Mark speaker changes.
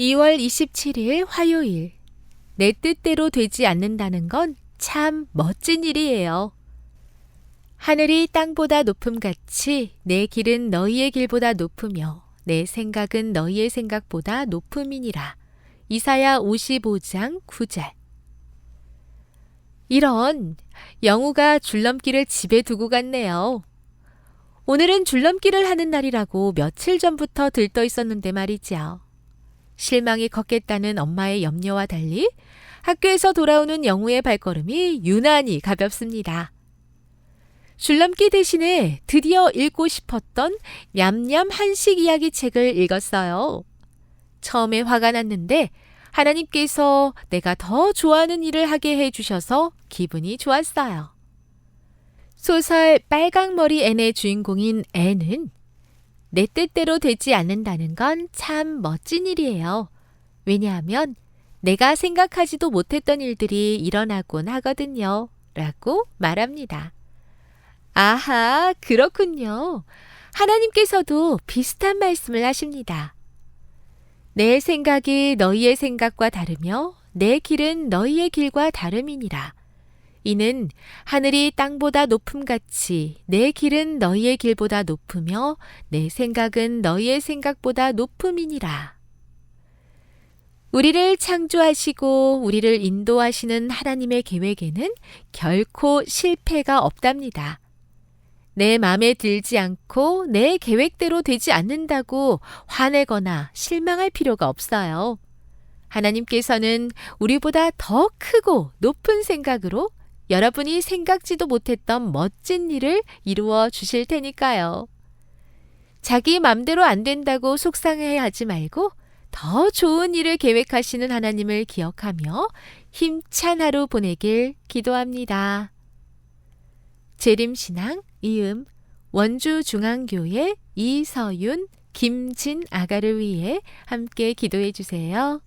Speaker 1: 2월 27일 화요일. 내 뜻대로 되지 않는다는 건 참 멋진 일이에요. 하늘이 땅보다 높음 같이 내 길은 너희의 길보다 높으며 내 생각은 너희의 생각보다 높음이니라. 이사야 55장 9절. 이런 영우가 줄넘기를 집에 두고 갔네요. 오늘은 줄넘기를 하는 날이라고 며칠 전부터 들떠 있었는데 말이죠. 실망이 컸겠다는 엄마의 염려와 달리 학교에서 돌아오는 영우의 발걸음이 유난히 가볍습니다. 줄넘기 대신에 드디어 읽고 싶었던 냠냠 한식 이야기 책을 읽었어요. 처음에 화가 났는데 하나님께서 내가 더 좋아하는 일을 하게 해주셔서 기분이 좋았어요. 소설 빨강머리 앤의 주인공인 앤은 내 뜻대로 되지 않는다는 건 참 멋진 일이에요. 왜냐하면 내가 생각하지도 못했던 일들이 일어나곤 하거든요. 라고 말합니다. 아하, 그렇군요. 하나님께서도 비슷한 말씀을 하십니다. 내 생각이 너희의 생각과 다르며 내 길은 너희의 길과 다름이니라. 이는 하늘이 땅보다 높음 같이 내 길은 너희의 길보다 높으며 내 생각은 너희의 생각보다 높음이니라. 우리를 창조하시고 우리를 인도하시는 하나님의 계획에는 결코 실패가 없답니다. 내 마음에 들지 않고 내 계획대로 되지 않는다고 화내거나 실망할 필요가 없어요. 하나님께서는 우리보다 더 크고 높은 생각으로 여러분이 생각지도 못했던 멋진 일을 이루어 주실 테니까요. 자기 맘대로 안 된다고 속상해 하지 말고 더 좋은 일을 계획하시는 하나님을 기억하며 힘찬 하루 보내길 기도합니다. 재림신앙 이음 원주 중앙교회 이서윤 김진 아가를 위해 함께 기도해 주세요.